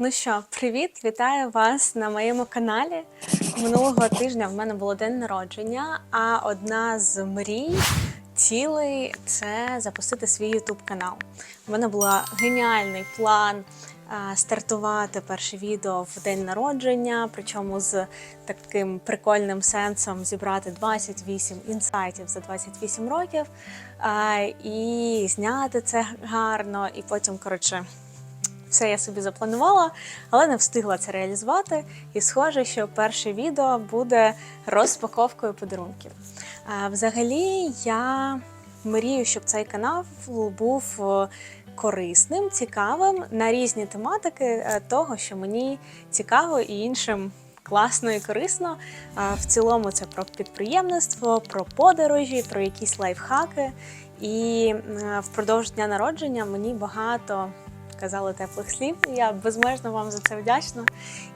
Ну що, привіт! Вітаю вас на моєму каналі. Минулого тижня в мене було день народження, а одна з мрій цілей це запустити свій YouTube канал. У мене був геніальний план стартувати перше відео в день народження, причому з таким прикольним сенсом зібрати 28 інсайтів за 28 років і зняти це гарно, і потім, коротше. Все я собі запланувала, але не встигла це реалізувати. І схоже, що перше відео буде розпаковкою подарунків. А, Взагалі, я мрію, щоб цей канал був е, корисним, цікавим на різні тематики е, того, що мені цікаво і іншим. Класно і корисно. В цілому це про підприємництво, про подорожі, про якісь лайфхаки. І е, впродовж дня народження мені багато казали теплих слів. Я безмежно вам за це вдячна.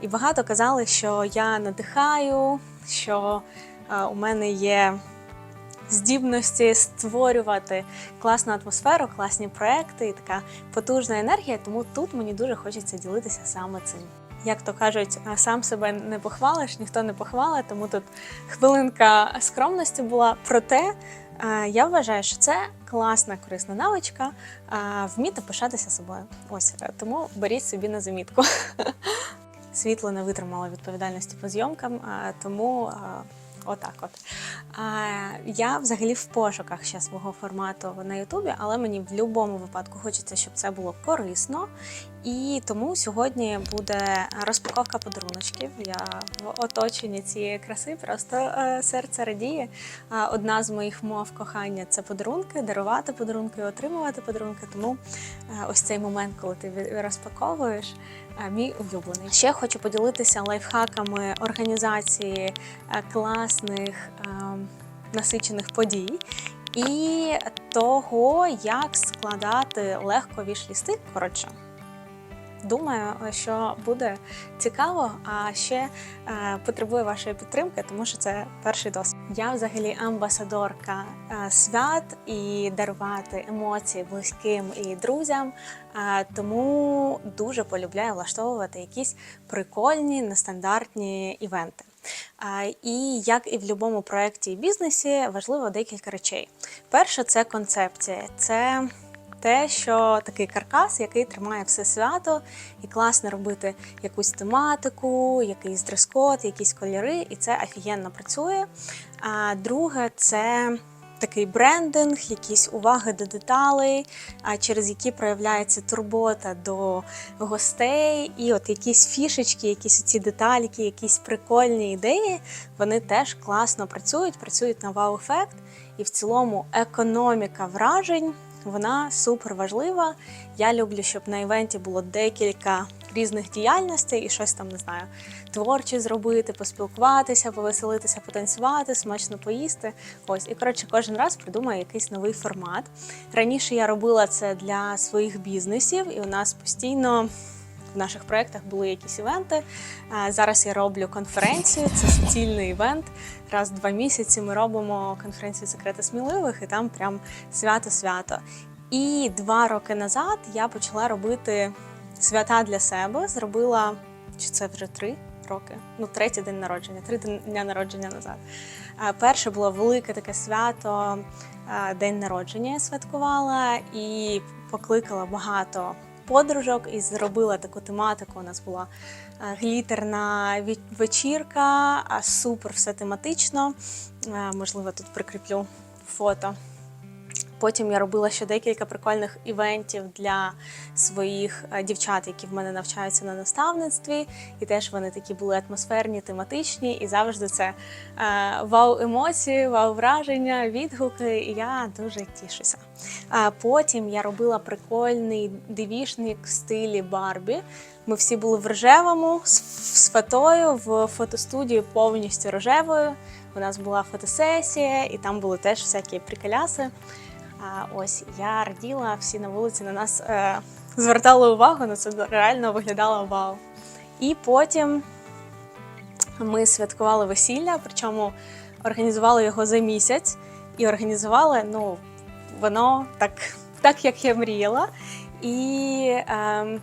І багато казали, що я надихаю, що е, у мене є здібності створювати класну атмосферу, класні проекти і така потужна енергія. Тому тут мені дуже хочеться ділитися саме цим. Як то кажуть, е, сам себе не похвалиш, ніхто не похвалить, тому тут хвилинка скромності була. Проте е, я вважаю, що це класна корисна навичка вміти пишатися собою. Ось е, тому беріть собі на замітку. Світло не витримало відповідальності по зйомкам, тому отак от. А, Я взагалі в пошуках ще свого формату на Ютубі, але мені в будь-якому випадку хочеться, щоб це було корисно. І тому сьогодні буде розпаковка подаруночків. Я в оточенні цієї краси просто е, серце радіє. Одна з моїх мов кохання це подарунки, дарувати подарунки, отримувати подарунки. Тому е, ось цей момент, коли ти розпаковуєш, мій улюблений. Ще хочу поділитися лайфхаками організації е, класних е, насичених подій. І того, як складати легко вішлісти, коротше. Думаю, що буде цікаво, а ще е, потребує вашої підтримки, тому що це перший досвід. Я взагалі амбасадорка свят і дарувати емоції близьким і друзям. Тому дуже полюбляю влаштовувати якісь прикольні, нестандартні івенти. І як і в будь-якому проєкті і бізнесі, важливо декілька речей. Перше це концепція. Це те, що такий каркас, який тримає все свято, і класно робити якусь тематику, якийсь дрес-код, якісь кольори, і це офігенно працює. А друге, це такий брендинг, якісь уваги до деталей, через які проявляється турбота до гостей, і от якісь фішечки, якісь ці детальки, якісь прикольні ідеї, вони теж класно працюють, працюють на вау-ефект. І в цілому економіка вражень вона супер важлива. Я люблю, щоб на івенті було декілька різних діяльностей і щось там не знаю, творче зробити, поспілкуватися, повеселитися, потанцювати, смачно поїсти. Ось і коротше, кожен раз придумаю якийсь новий формат. Раніше я робила це для своїх бізнесів, і у нас постійно. В наших проєктах були якісь івенти. Зараз я роблю конференцію, це суцільний івент. Раз в два місяці ми робимо конференцію секрети сміливих, і там прям свято-свято. І два роки назад я почала робити свята для себе. Зробила чи це вже три роки? Ну, третій день народження, три дня народження назад. Перше було велике таке свято, день народження я святкувала і покликала багато подружок і зробила таку тематику. У нас була е, глітерна вечірка, супер все тематично. Е, Можливо, тут прикріплю фото. Потім я робила ще декілька прикольних івентів для своїх е, дівчат, які в мене навчаються на наставництві. І теж вони такі були атмосферні, тематичні, і завжди це е, вау-емоції, вау-враження, відгуки. І я дуже тішуся. Потім я робила прикольний девішник в стилі Барбі. Ми всі були в рожевому з фотою в фотостудії повністю рожевою. У нас була фотосесія, і там були теж всякі приколяси. А ось я раділа, всі на вулиці на нас е, звертали увагу, на це реально виглядало вау. І потім ми святкували весілля, причому організували його за місяць і організували, ну, воно так, так як я мріяла. І ем,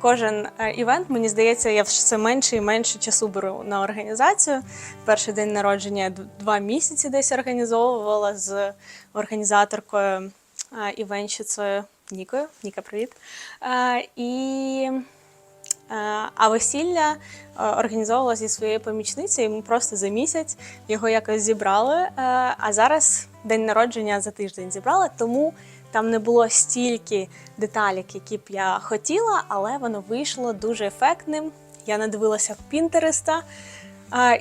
кожен е, івент, мені здається, я все менше і менше часу беру на організацію. Перший день народження два місяці десь організовувала з організаторкою е, івентщицею Нікою. Ніка, привіт. Е, І А весілля організовувала зі своєю помічницею. Ми просто за місяць його якось зібрали. А зараз день народження за тиждень зібрали, тому там не було стільки деталік, які б я хотіла, але воно вийшло дуже ефектним. Я надивилася Пінтереста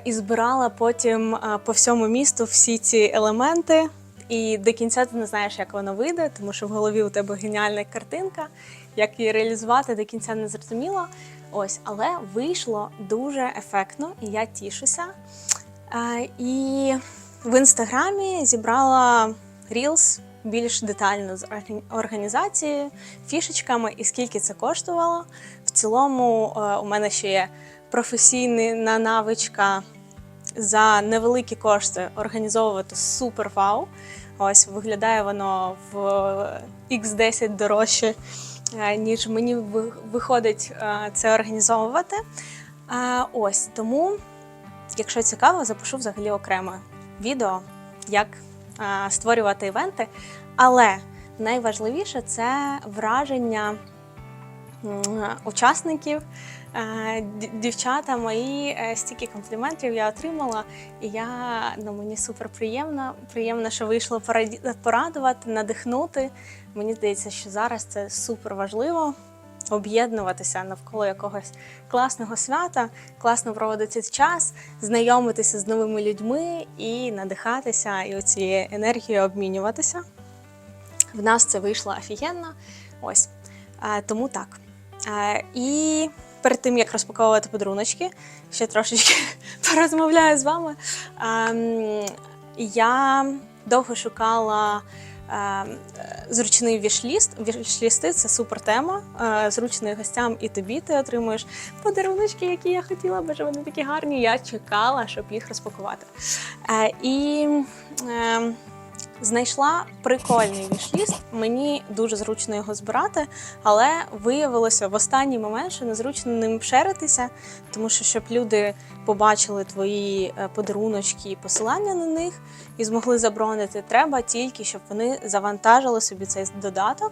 і збирала потім по всьому місту всі ці елементи. І до кінця ти не знаєш, як воно вийде, тому що в голові у тебе геніальна картинка. Як її реалізувати до кінця не зрозуміла. Ось, але вийшло дуже ефектно, і я тішуся. І в інстаграмі зібрала Reels більш детально з органі- організацією, фішечками і скільки це коштувало. В цілому е, у мене ще є професійна навичка за невеликі кошти організовувати супер вау. Ось виглядає воно в X10 дорожче, е, ніж мені виходить е, це організовувати. Ось тому, якщо цікаво, запишу взагалі окреме відео, як створювати івенти. Але найважливіше це враження учасників. Е, Дівчата мої е, стільки компліментів я отримала, і я ну мені супер приємно. Приємно, що вийшло порадувати, надихнути. Мені здається, що зараз це супер важливо об'єднуватися навколо якогось класного свята, класно проводити час, знайомитися з новими людьми і надихатися, і оцією енергією обмінюватися. В нас це вийшло офігенно. Ось. Тому так. І перед тим, як розпаковувати подаруночки, ще трошечки порозмовляю з вами. Я довго шукала зручний вішліст. Вішлісти це супер тема. Е, зручний гостям і тобі ти отримуєш подаруночки, які я хотіла, бо вони такі гарні. Я чекала, щоб їх розпакувати. Е, і ем, Знайшла прикольний вішліст. Мені дуже зручно його збирати, але виявилося в останній момент, що незручно ним шеритися, тому що щоб люди побачили твої е, подаруночки і посилання на них і змогли забронити, треба тільки, щоб вони завантажили собі цей додаток.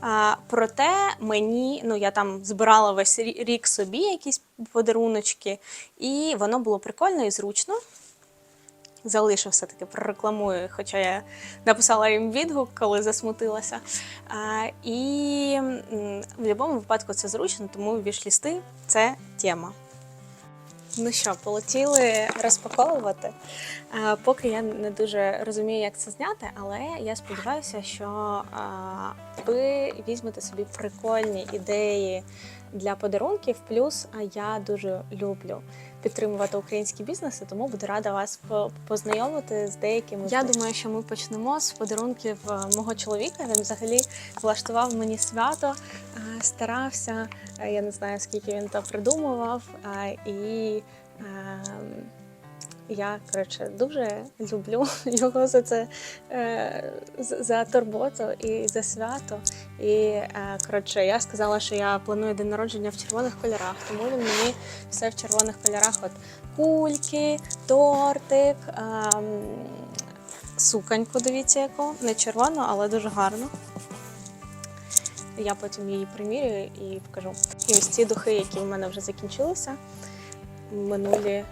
А, проте мені, ну я там збирала весь рі- рік собі якісь подаруночки, і воно було прикольно і зручно залишу все-таки прорекламую, хоча я написала їм відгук, коли засмутилася. А, і в будь-якому випадку це зручно, тому вішлісти це тема. Ну що, полетіли розпаковувати. А, поки я не дуже розумію, як це зняти, але я сподіваюся, що а, ви візьмете собі прикольні ідеї для подарунків. Плюс я дуже люблю підтримувати українські бізнеси, тому буду рада вас познайомити з деякими. Я думаю, що ми почнемо з подарунків е, мого чоловіка. Він взагалі влаштував мені свято, е, старався. е, Я не знаю, скільки він то придумував. І ем, я коротше дуже люблю його за це е, за турботу і за свято. І е, коротше, я сказала, що я планую день народження в червоних кольорах, тому він мені все в червоних кольорах. От кульки, тортик, ем, суконьку, дивіться, яку не червону, але дуже гарну. Я потім її примірюю і покажу. І ось ці духи, які в мене вже закінчилися, минулі,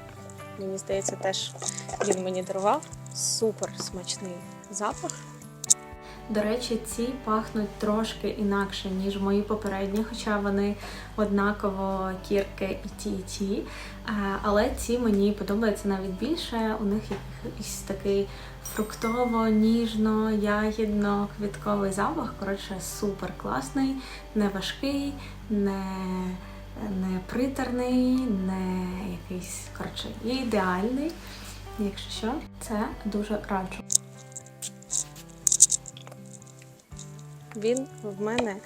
мені здається, теж він мені дарував. Супер смачний запах. До речі, ці пахнуть трошки інакше, ніж мої попередні, хоча вони однаково кірки і ті, і ті. Е, Але ці мені подобаються навіть більше. У них якийсь такий фруктово, ніжно, ягідно, квітковий запах. Коротше, супер класний, не важкий, не, не приторний, не якийсь коротше, ідеальний. Якщо що, це дуже раджу. Він в мене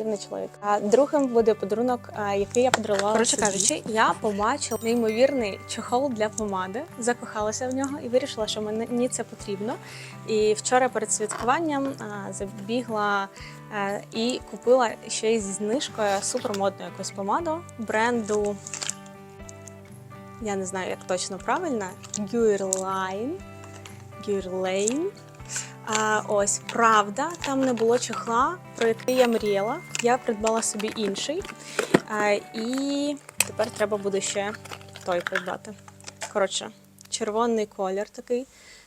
імпульсивний чоловік. А другим буде подарунок, який я подарувала. Коротше кажучи, я побачила неймовірний чохол для помади, закохалася в нього і вирішила, що мені це потрібно. І вчора перед святкуванням забігла і купила ще й зі знижкою супермодну якусь помаду бренду. Я не знаю, як точно правильно. Guerlain. Guerlain. А, ось правда, там не було чохла, про який я мріяла. Я придбала собі інший. А, і тепер треба буде ще той придбати. Коротше, червоний колір такий,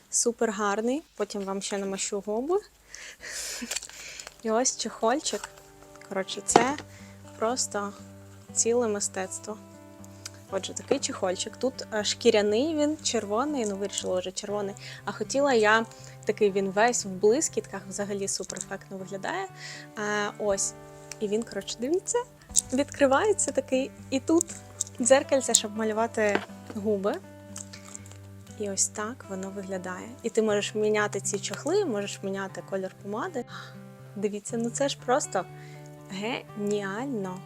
супер гарний. Потім вам ще намащу губи. І ось чехольчик. Коротше, це просто ціле мистецтво. Отже, такий чехольчик. Тут е, шкіряний він, червоний, ну вирішила вже червоний. А хотіла я такий він весь в блискітках, взагалі супер ефектно виглядає. Е, ось. І він, коротше, дивіться, відкривається такий. І тут дзеркальце, щоб малювати губи. І ось так воно виглядає. І ти можеш міняти ці чохли, можеш міняти колір помади. Дивіться, ну це ж просто геніально.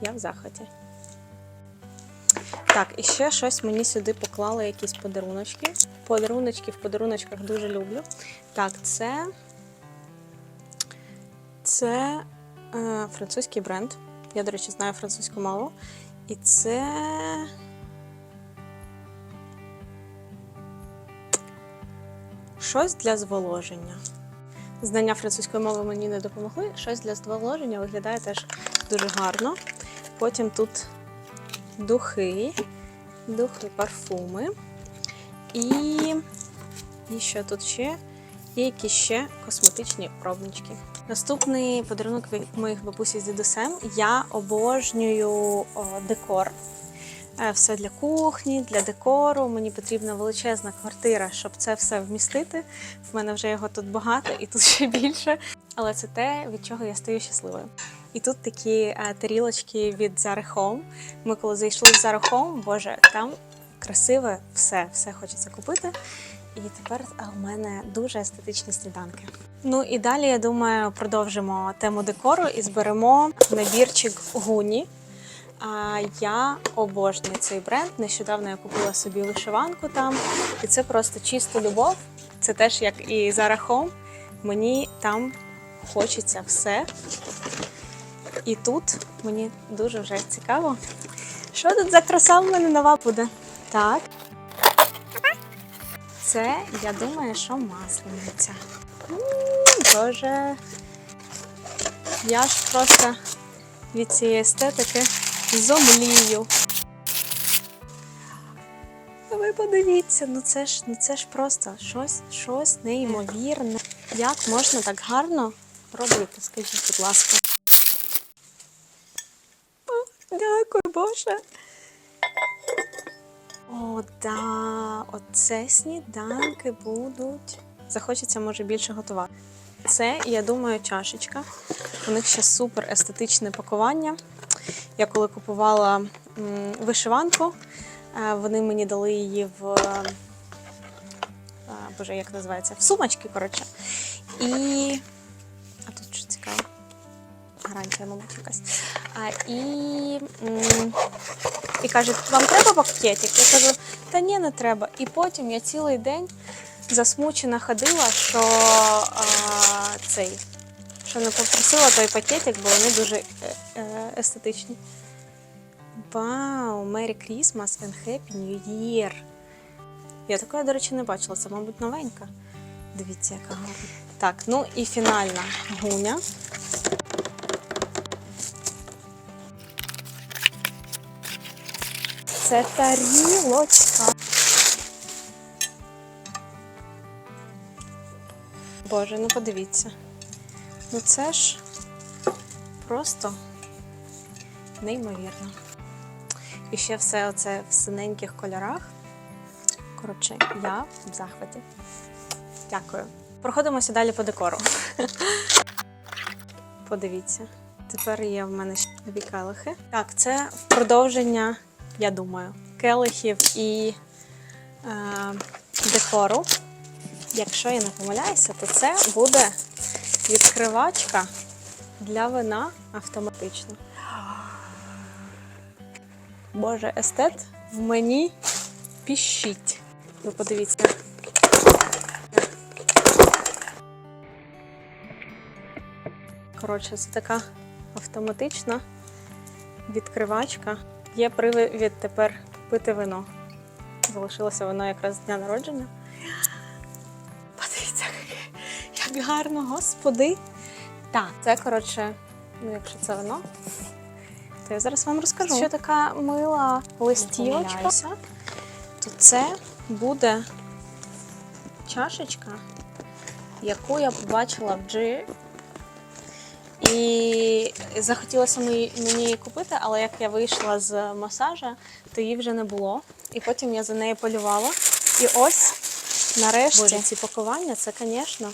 Я в захваті. Так, і ще щось мені сюди поклали якісь подаруночки. Подаруночки в подаруночках дуже люблю. Так, це. Це е, французький бренд. Я, до речі, знаю французьку мову. І це. Щось для зволоження. Знання французької мови мені не допомогли. Щось для зволоження виглядає теж дуже гарно. Потім тут духи, духи, парфуми. І, і що тут ще? Є якісь ще косметичні пробнички. Наступний подарунок від моїх бабусі з дідусем. Я обожнюю декор. Е, Все для кухні, для декору. Мені потрібна величезна квартира, щоб це все вмістити. В мене вже його тут багато і тут ще більше. Але це те, від чого я стаю щасливою. І тут такі е, тарілочки від Zara Home. Ми коли зайшли в Zara Home, боже, там красиве все, все хочеться купити. І тепер а, у мене дуже естетичні сніданки. Ну і далі, я думаю, продовжимо тему декору і зберемо набірчик гуні. А я обожнюю цей бренд. Нещодавно я купила собі вишиванку там, і це просто чиста любов. Це теж як і Zara Home. Мені там хочеться все. І тут мені дуже вже цікаво. Що тут за краса в мене нова буде? Так. Це, я думаю, що маслениця. Боже. Я ж просто від цієї естетики зомлію. Ви подивіться, ну це ж, ну це ж просто щось, щось неймовірне. Як можна так гарно робити? Скажіть, будь ласка. О, Дякую, Боже. О, да, оце сніданки будуть. Захочеться, може, більше готувати. Це, я думаю, чашечка. У них ще супер естетичне пакування. Я коли купувала вишиванку, е, вони мені дали її в. е, Боже, як називається? В сумочки, коротше. І. А тут що цікаво. Гарантія, мабуть, якась. А, і, і кажуть, вам треба пакетик? Я кажу, та ні, не треба. І потім я цілий день засмучена ходила, що а, цей, що не попросила той пакетик, бо вони дуже е, е, естетичні. Вау, Merry Christmas and Happy New Year! Я такої, до речі, не бачила, це, мабуть, новенька. Дивіться, яка гарна. Так, ну і фінальна гуня. Це тарілочка. Боже, ну подивіться. Ну це ж просто неймовірно. І ще все оце в синеньких кольорах. Коротше, я в захваті. Дякую. Проходимося далі по декору. Подивіться. Тепер є в мене нові келихи. Так, це продовження, я думаю, келихів і е, декору. Якщо я не помиляюся, то це буде відкривачка для вина автоматично. Боже, естет в мені піщить. Ви подивіться. Коротше, це така автоматична відкривачка. Є привід тепер пити вино. Залишилося воно якраз з дня народження. Подивіться, як гарно, господи. Так, це коротше, ну якщо це вино, то я зараз вам розкажу. Що така мила листівочка, то це буде чашечка, яку я побачила в Джи. І захотілося мені її купити, але як я вийшла з масажа, то її вже не було. І потім я за нею полювала. І ось нарешті Боже, ці пакування це, звісно,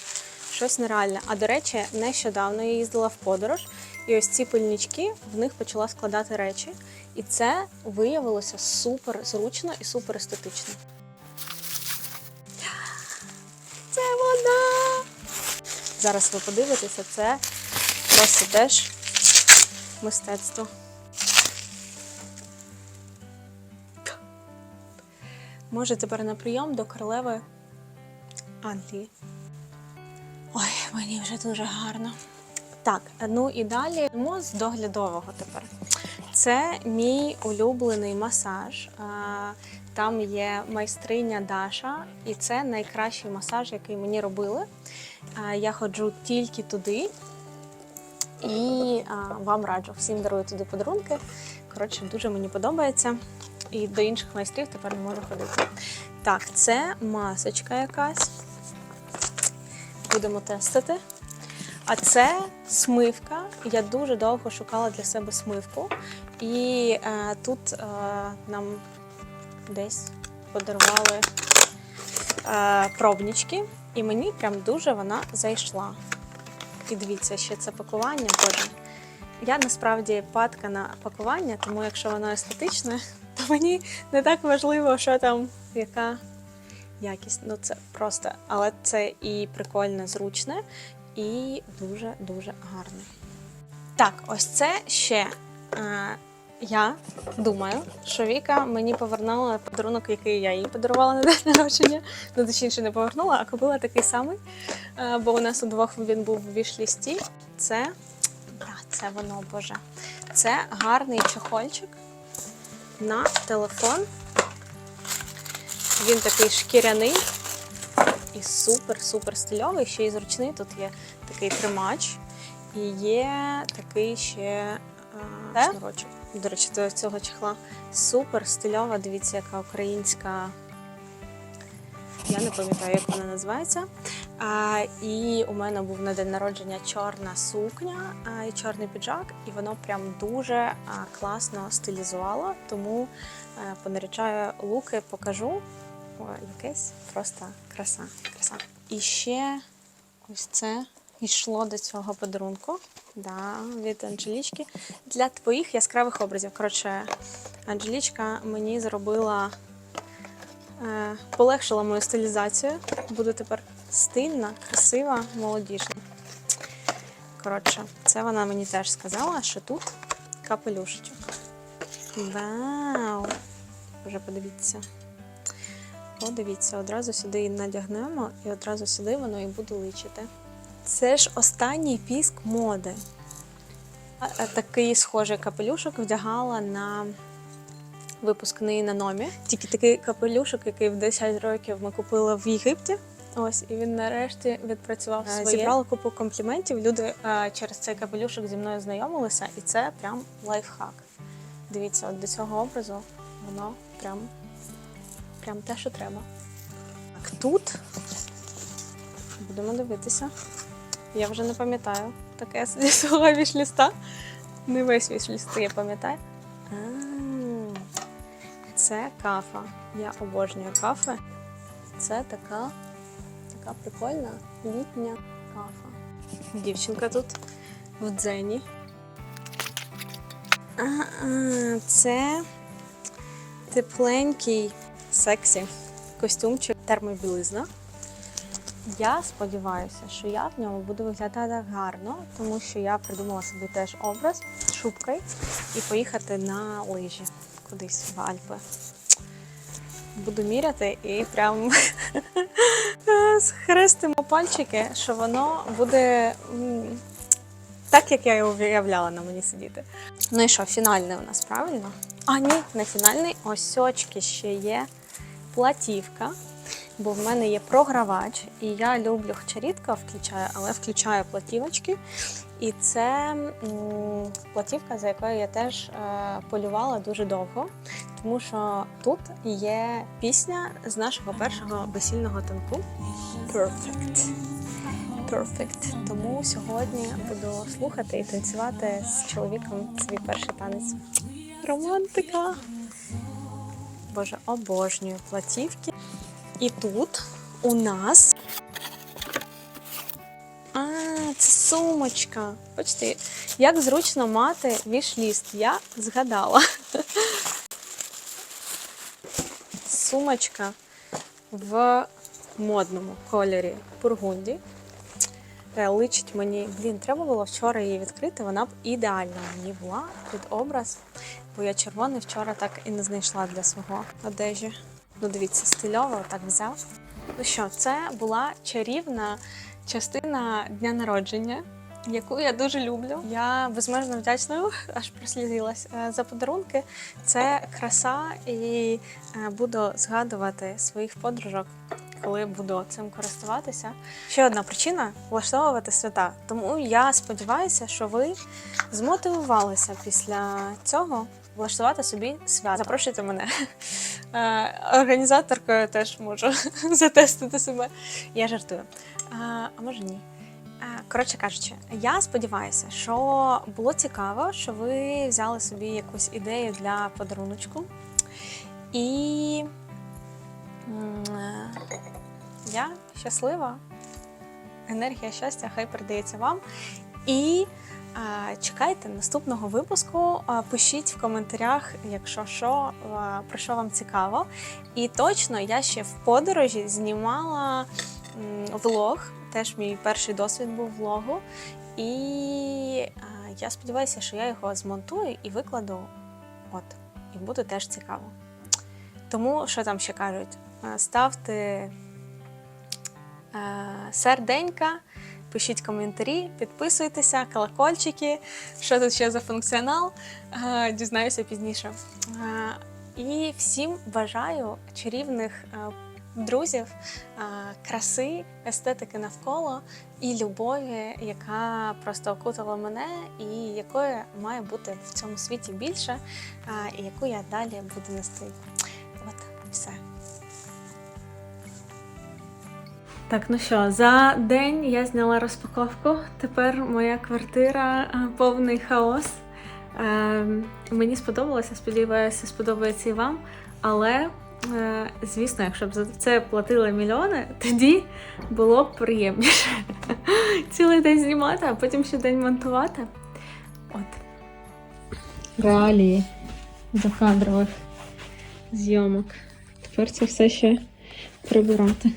щось нереальне. А до речі, нещодавно я їздила в подорож, і ось ці пильнички в них почала складати речі. І це виявилося супер зручно і супер естетично. Це вона! Зараз ви подивитеся, це просто теж мистецтво. Може тепер на прийом до королеви Англії. Ой, мені вже дуже гарно. Так, ну і далі з доглядового тепер. Це мій улюблений масаж. Там є майстриня Даша, і це найкращий масаж, який мені робили. Я ходжу тільки туди. І а, вам раджу всім дарую туди подарунки. Коротше, дуже мені подобається. І до інших майстрів тепер не можу ходити. Так, це масочка якась. Будемо тестити. А це смивка. Я дуже довго шукала для себе смивку. І е, тут е, нам десь подарували е, пробнички, і мені прям дуже вона зайшла. І дивіться, ще це пакування. Боже. Я насправді падка на пакування, тому якщо воно естетичне, то мені не так важливо, що там, яка якість. Ну це просто, але це і прикольне, зручне, і дуже-дуже гарне. Так, ось це ще. Е, я думаю, що Віка мені повернула подарунок, який я їй подарувала на день народження. Ну, точніше, не повернула, а купила такий самий. Е, бо у нас удвох він був в вішлісті. Це, да, це воно, боже. Це гарний чохольчик на телефон. Він такий шкіряний і супер-супер стильовий, ще й зручний. Тут є такий тримач, і є такий ще а, шнурочок. До речі, до цього чехла супер стильова. Дивіться, яка українська. Я не пам'ятаю, як вона називається. А, і у мене був на день народження чорна сукня а, і чорний піджак, і воно прям дуже а, класно стилізувало. Тому а, понаряджаю луки, покажу. О, якесь просто краса. краса. І ще ось це йшло до цього подарунку. Да, від Анжелічки. Для твоїх яскравих образів. Коротше, Анжелічка мені зробила, е, полегшила мою стилізацію. Буду тепер стильна, красива, молодіжна. Коротше, це вона мені теж сказала, що тут капелюшечок. Вау! Вже подивіться. Подивіться, одразу сюди її надягнемо, і одразу сюди воно і буде личити. Це ж останній піск моди. Такий схожий капелюшок вдягала на випускний на номі. Тільки такий капелюшок, який в 10 років ми купили в Єгипті. Ось, і він нарешті відпрацював своє. Зібрала купу компліментів. Люди через цей капелюшок зі мною знайомилися, і це прям лайфхак. Дивіться, от до цього образу воно прям, прям те, що треба. Так, тут будемо дивитися. Я вже не пам'ятаю таке зі свого вішліста. Не весь вішліст я пам'ятаю. Це кафа. Я обожнюю кафе. Це така, така прикольна літня кафа. Дівчинка тут в дзені. А, а, це тепленький, сексі костюмчик, термобілизна. Я сподіваюся, що я в ньому буду виглядати гарно, тому що я придумала собі теж образ з шубкою і поїхати на лижі кудись в Альпи. Буду міряти і прям схрестимо пальчики, що воно буде так, як я його уявляла на мені сидіти. Ну і що, фінальний у нас правильно? А, ні, не фінальний. Ось очки ще є платівка. Бо в мене є програвач, і я люблю, хоча рідко включаю, але включаю платівочки. І це платівка, за якою я теж е, полювала дуже довго, тому що тут є пісня з нашого першого весільного танку Perfect. Perfect. Тому сьогодні буду слухати і танцювати з чоловіком свій перший танець. Романтика! Боже, обожнюю платівки. І тут у нас. А, це сумочка. Бачите, як зручно мати вішліст. Я згадала. Сумочка в модному кольорі Бургунді. Е, Личить мені, блін, треба було вчора її відкрити, вона б ідеальна мені була під образ, бо я червоний вчора так і не знайшла для свого одежі. Ну, дивіться, стильово так взяв. Ну що, це була чарівна частина дня народження, яку я дуже люблю. Я безмежно вдячна, аж прослізилась е, за подарунки. Це краса, і е, буду згадувати своїх подружок. Коли буду цим користуватися, ще одна причина влаштовувати свята. Тому я сподіваюся, що ви змотивувалися після цього влаштувати собі свято. Запрошуйте мене. Е, Організаторкою теж можу затестити себе. Я жартую. А, а може ні. Е, Коротше кажучи, я сподіваюся, що було цікаво, що ви взяли собі якусь ідею для подаруночку. І е, я щаслива. Енергія щастя хай передається вам. І чекайте наступного випуску. Пишіть в коментарях, якщо що, про що вам цікаво. І точно я ще в подорожі знімала влог. Теж мій перший досвід був влогу. І я сподіваюся, що я його змонтую і викладу. От, і буде теж цікаво. Тому що там ще кажуть? Ставте серденька, пишіть коментарі, підписуйтеся, колокольчики, що тут ще за функціонал, е, дізнаюся пізніше. Е, І всім бажаю чарівних е, друзів, краси, естетики навколо і любові, яка просто окутала мене, і якої має бути в цьому світі більше, і яку я далі буду нести. От, все. Так, ну що, за день я зняла розпаковку. Тепер моя квартира е, повний хаос. Е, мені сподобалося, сподіваюся, сподобається і вам. Але, е, звісно, якщо б за це платили мільйони, тоді було б приємніше цілий день знімати, а потім ще день монтувати. От. Реалії закадрових зйомок. Тепер це все ще прибирати.